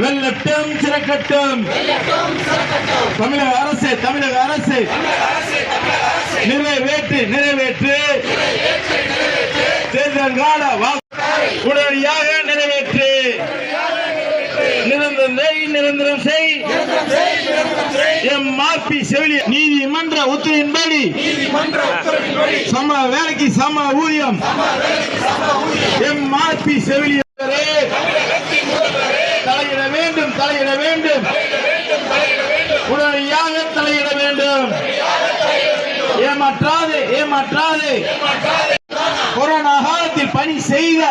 வெல்லட்டும் சிறக்கட்டும். தமிழக அரசு தமிழக அரசு. நிறைவேற்று நிறைவேற்று. தேர்தல் கால உடனடியாக நிறைவேற்று. நிரந்தரம் செய் நிரந்தரம் செய். எம் ஆர்பி செவிலிய நீதிமன்ற உத்தரவின்படி. சம வேலைக்கு சம ஊதியம். எம் ஆர்பி செவிலிய வேண்டும். உடனடியாக தலையிட வேண்டும். ஏமாற்றாது ஏமாற்றாது. கொரோனா காலத்தில் பணி செய்த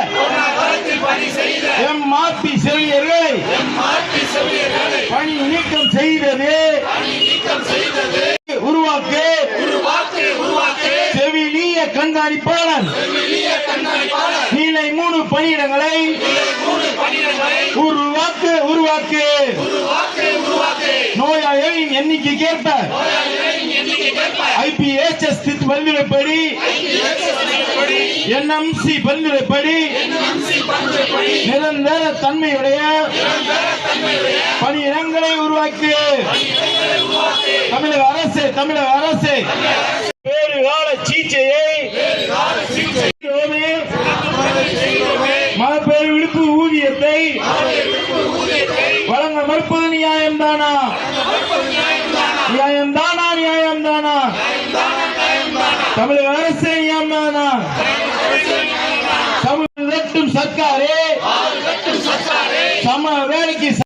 எம் ஆர்பி செவிலியர்களை பணி நீக்கம் செய்தது. உருவாக்கு. செவிலிய கண்காணிப்பாளர் நீலை மூணு பணியிடங்களை. உருவாக்கு உருவாக்கு. நோயாளிகளின் எண்ணிக்கைக்கேற்ப ஐபிஎச்எஸ் பரிந்துரைப்படி என்எம்சி பரிந்துரைப்படி நிரந்தர தன்மையுடைய பணியிடங்களை உருவாக்கு. தமிழக அரசு தமிழக அரசு. வேறு கால சீச்சையை. மகப்பேறு விடுப்பு ஊதியத்தை வழங்க மறுப்பது நியாயம்தானா? நியாயம்தானா நியாயம்தானா? தமிழக அரசு நியாயம்தானா? தமிழ் சர்க்காரே. சம வேலைக்கு